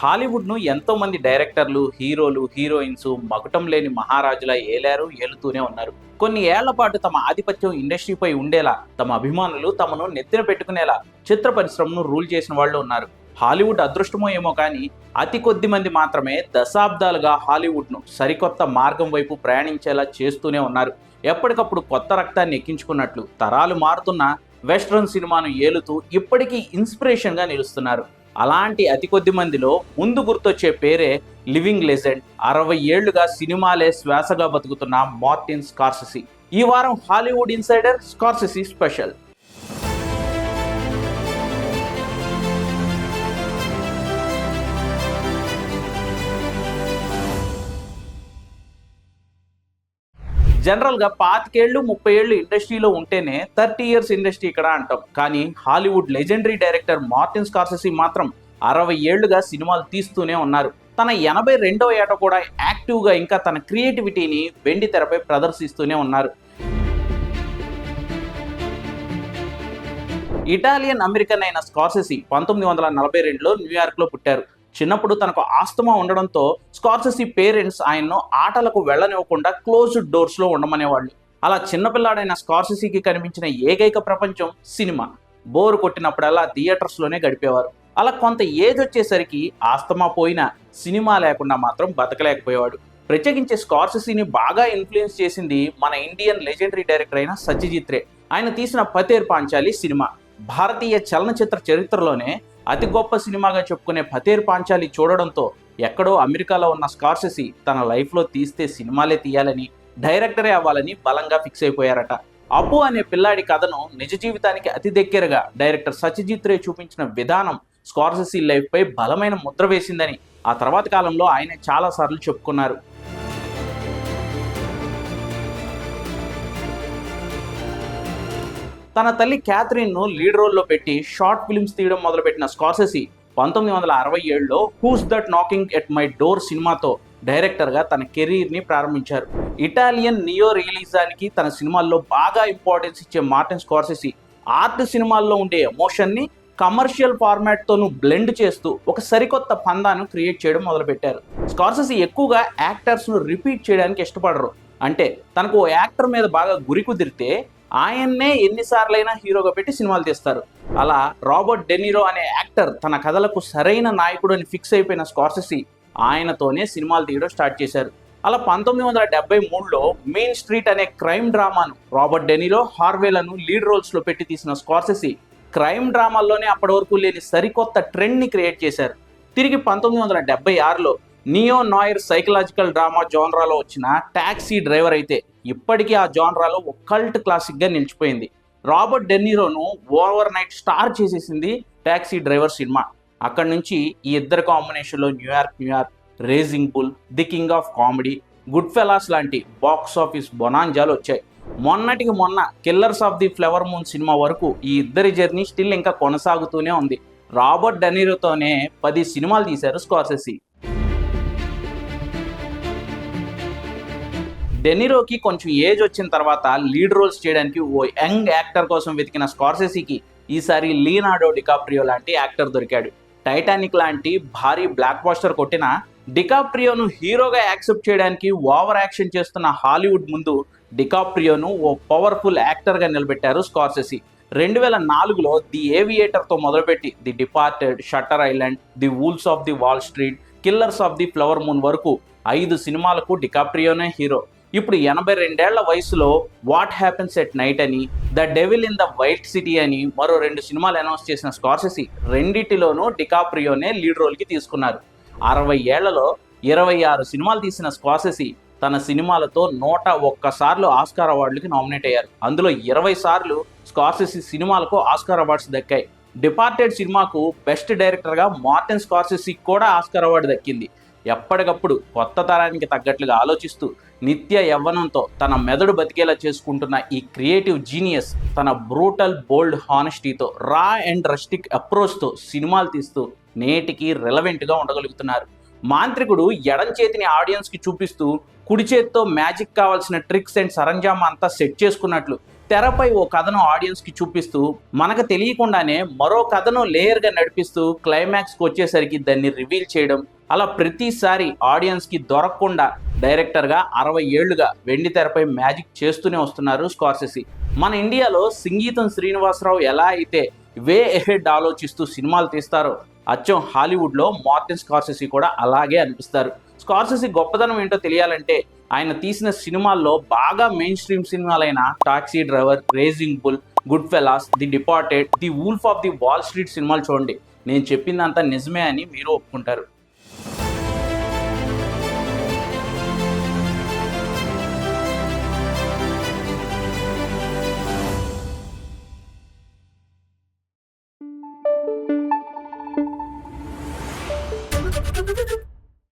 హాలీవుడ్ను ఎంతోమంది డైరెక్టర్లు హీరోలు హీరోయిన్స్ మకుటం లేని మహారాజులా ఏలారు ఏలుతూనే ఉన్నారు. కొన్ని ఏళ్ళ పాటు తమ ఆధిపత్యం ఇండస్ట్రీపై ఉండేలా తమ అభిమానులు తమను నెత్తిన పెట్టుకునేలా చిత్ర పరిశ్రమను రూల్ చేసిన వాళ్ళు ఉన్నారు. హాలీవుడ్ అదృష్టమో ఏమో కానీ అతి కొద్ది మంది మాత్రమే దశాబ్దాలుగా హాలీవుడ్ను సరికొత్త మార్గం వైపు ప్రయాణించేలా చేస్తూనే ఉన్నారు. ఎప్పటికప్పుడు కొత్త రక్తాన్ని ఎక్కించుకున్నట్లు తరాలు మారుతున్న వెస్ట్రన్ సినిమాను ఏలుతూ ఇప్పటికీ ఇన్స్పిరేషన్గా నిలుస్తున్నారు. అలాంటి అతి కొద్ది మందిలో ముందు గుర్తొచ్చే పేరే లివింగ్ లెజెండ్. అరవై ఏళ్ళుగా సినిమాలే శ్వాసగా బతుకుతున్న మార్టిన్ స్కార్సెసీ. ఈ వారం హాలీవుడ్ ఇన్సైడర్ స్కార్సెసీ స్పెషల్. జనరల్గా పాతికేళ్ళు ముప్పై ఏళ్ళు ఇండస్ట్రీలో ఉంటేనే థర్టీ ఇయర్స్ ఇండస్ట్రీ ఇక్కడ అంటాం. కానీ Hollywood legendary director Martin Scorsese మాత్రం అరవై ఏళ్ళుగా సినిమాలు తీస్తూనే ఉన్నారు. తన ఎనభై రెండవ ఏట కూడా యాక్టివ్గా ఇంకా తన క్రియేటివిటీని వెండి తెరపై ప్రదర్శిస్తూనే ఉన్నారు. ఇటాలియన్ అమెరికన్ అయిన స్కార్సెసీ పంతొమ్మిది వందల నలభై రెండులో న్యూయార్క్లో పుట్టారు. చిన్నప్పుడు తనకు ఆస్తమా ఉండడంతో స్కార్సెసీ పేరెంట్స్ ఆయన్ను ఆటలకు వెళ్ళనివ్వకుండా క్లోజ్డ్ డోర్స్లో ఉండమనేవాళ్ళు. అలా చిన్నపిల్లాడైన స్కార్సెసీకి కనిపించిన ఏకైక ప్రపంచం సినిమా. బోరు కొట్టినప్పుడల్లా థియేటర్స్లోనే గడిపేవారు. అలా కొంత ఏజ్ వచ్చేసరికి ఆస్తమా పోయినా సినిమా లేకుండా మాత్రం బతకలేకపోయేవాడు. ప్రత్యేకించి స్కార్సెసీని బాగా ఇన్ఫ్లుయెన్స్ చేసింది మన ఇండియన్ లెజెండరీ డైరెక్టర్ అయిన సత్యజిత్ రే. ఆయన తీసిన పతేర్ పాంచాలి సినిమా. భారతీయ చలనచిత్ర చరిత్రలోనే అతి గొప్ప సినిమాగా చెప్పుకునే ఫతేర్ పాంచాలి చూడడంతో ఎక్కడో అమెరికాలో ఉన్న స్కార్సెసి తన లైఫ్లో తీస్తే సినిమాలే తీయాలని డైరెక్టరే అవ్వాలని బలంగా ఫిక్స్ అయిపోయారట. అప్పు అనే పిల్లాడి కథను నిజ జీవితానికి అతి దగ్గరగా డైరెక్టర్ సత్యజిత్ రే చూపించిన విధానం స్కార్సెసి లైఫ్పై బలమైన ముద్ర వేసిందని ఆ తర్వాత కాలంలో ఆయన చాలాసార్లు చెప్పుకున్నారు. తన తల్లి క్యాథరిన్ను లీడ్ రోల్లో పెట్టి షార్ట్ ఫిల్మ్స్ తీయడం మొదలుపెట్టిన స్కార్సెసి పంతొమ్మిది వందల అరవై ఏడులో who's that knocking at my door సినిమాతో డైరెక్టర్గా తన కెరీర్ని ప్రారంభించారు. ఇటాలియన్ నియో రియలిజానికి తన సినిమాల్లో బాగా ఇంపార్టెన్స్ ఇచ్చే మార్టిన్ స్కార్సెసి ఆర్ట్ సినిమాల్లో ఉండే ఎమోషన్ని కమర్షియల్ ఫార్మాట్తోనూ బ్లెండ్ చేస్తూ ఒక సరికొత్త పందాను క్రియేట్ చేయడం మొదలుపెట్టారు. స్కార్సెసి ఎక్కువగా యాక్టర్స్ను రిపీట్ చేయడానికి ఇష్టపడరు. అంటే తనకు ఓ యాక్టర్ మీద బాగా గురి కుదిరితే ఆయన్నే ఎన్నిసార్లైనా హీరోగా పెట్టి సినిమాలు తీస్తారు. అలా రాబర్ట్ డెనిరో అనే యాక్టర్ తన కథలకు సరైన నాయకుడు అని ఫిక్స్ అయిపోయిన స్కార్సెసీ ఆయనతోనే సినిమాలు తీయడం స్టార్ట్ చేశారు. అలా పంతొమ్మిది వందల డెబ్బై మూడులో మెయిన్ స్ట్రీట్ అనే క్రైమ్ డ్రామాను రాబర్ట్ డెనిరో హార్వేలను లీడ్ రోల్స్లో పెట్టి తీసిన స్కార్సెసి క్రైమ్ డ్రామాల్లోనే అప్పటి వరకు లేని సరికొత్త ట్రెండ్ని క్రియేట్ చేశారు. తిరిగి పంతొమ్మిది వందల డెబ్బై ఆరులో నియో నాయర్ సైకలాజికల్ డ్రామా జోన్రాలో వచ్చిన టాక్సీ డ్రైవర్ అయితే ఇప్పటికీ ఆ జోన్రాలో ఒక కల్ట్ క్లాసిక్గా నిలిచిపోయింది. రాబర్ట్ డెన్నీరోను ఓవర్ నైట్ స్టార్ చేసేసింది ట్యాక్సీ డ్రైవర్ సినిమా. అక్కడి నుంచి ఈ ఇద్దరు కాంబినేషన్లో New York New York raging bull the king of comedy goodfellas లాంటి బాక్స్ ఆఫీస్ బొనాంజాలు వచ్చాయి. మొన్నటికి మొన్న killers of the flower moon cinema వరకు ఈ ఇద్దరి జర్నీ స్టిల్ ఇంకా కొనసాగుతూనే ఉంది. రాబర్ట్ డెనీరోతోనే పది సినిమాలు తీశారు స్కార్సెసీ. డెనిరోకి కొంచెం ఏజ్ వచ్చిన తర్వాత లీడ్ రోల్స్ చేయడానికి ఓ యంగ్ యాక్టర్ కోసం వెతికిన స్కార్సెసీకి ఈసారి లీనాడో డికాప్రియో లాంటి యాక్టర్ దొరికాడు. టైటానిక్ లాంటి భారీ బ్లాక్ బాస్టర్ కొట్టిన డికాప్రియోను హీరోగా యాక్సెప్ట్ చేయడానికి ఓవర్ యాక్షన్ చేస్తున్న హాలీవుడ్ ముందు డికాప్రియోను ఓ పవర్ఫుల్ యాక్టర్గా నిలబెట్టారు స్కార్సెసీ. రెండు వేల నాలుగులో ది ఏవియేటర్తో మొదలుపెట్టి the departed shutter island the wolf of the Wall Street killers of the flower moon వరకు ఐదు సినిమాలకు డికాప్రియోనే హీరో. ఇప్పుడు ఎనభై రెండేళ్ళ వయసులో వాట్ హ్యాపెన్స్ ఎట్ నైట్ అని the devil in the white city అని మరో రెండు సినిమాలు అనౌన్స్ చేసిన స్కార్సెసి రెండిటిలోనూ డికాప్రియోనే లీడ్ రోల్కి తీసుకున్నారు. అరవై ఏళ్ళలో ఇరవై ఆరు సినిమాలు తీసిన స్కార్సెసి తన సినిమాలతో నూట ఒక్కసార్లు ఆస్కార్ అవార్డులకి నామినేట్ అయ్యారు. అందులో ఇరవై సార్లు స్కార్సెసి సినిమాలకు ఆస్కార్ అవార్డ్స్ దక్కాయి. డిపార్టెడ్ సినిమాకు బెస్ట్ డైరెక్టర్గా మార్టిన్ స్కార్సెసి కూడా ఆస్కార్ అవార్డు దక్కింది. ఎప్పటికప్పుడు కొత్త తరానికి తగ్గట్లుగా ఆలోచిస్తూ నిత్య యవ్వనంతో తన మెదడు బతికేలా చేసుకుంటున్న ఈ క్రియేటివ్ జీనియస్ తన బ్రూటల్ బోల్డ్ హానెస్టీతో రా అండ్ రస్టిక్ అప్రోచ్తో సినిమాలు తీస్తూ నేటికి రెలవెంట్గా ఉండగలుగుతున్నారు. మాంత్రికుడు ఎడం చేతిని ఆడియన్స్కి చూపిస్తూ కుడి చేత్తో మ్యాజిక్ కావాల్సిన ట్రిక్స్ అండ్ సరంజామా అంతా సెట్ చేసుకున్నట్లు తెరపై ఓ కథను ఆడియన్స్కి చూపిస్తూ మనకు తెలియకుండానే మరో కథను లేయర్గా నడిపిస్తూ క్లైమాక్స్కి వచ్చేసరికి దాన్ని రివీల్ చేయడం అలా ప్రతిసారి ఆడియన్స్కి దొరకకుండా డైరెక్టర్గా అరవై ఏళ్ళుగా వెండి తెరపై మ్యాజిక్ చేస్తూనే వస్తున్నారు స్కార్సెసి. మన ఇండియాలో సంగీతం శ్రీనివాసరావు ఎలా అయితే వే ఎహెడ్ ఆలోచిస్తూ సినిమాలు తీస్తారో అచ్చం హాలీవుడ్లో మార్టిన్ స్కార్సెసి కూడా అలాగే అనిపిస్తారు. స్కార్సెసి గొప్పదనం ఏంటో తెలియాలంటే ఆయన తీసిన సినిమాల్లో బాగా mainstream సినిమాలైన taxi driver raging bull goodfellas the departed the wolf of the Wall Street సినిమాలు చూడండి. నేను చెప్పిందంతా నిజమే అని మీరు ఒప్పుకుంటారు.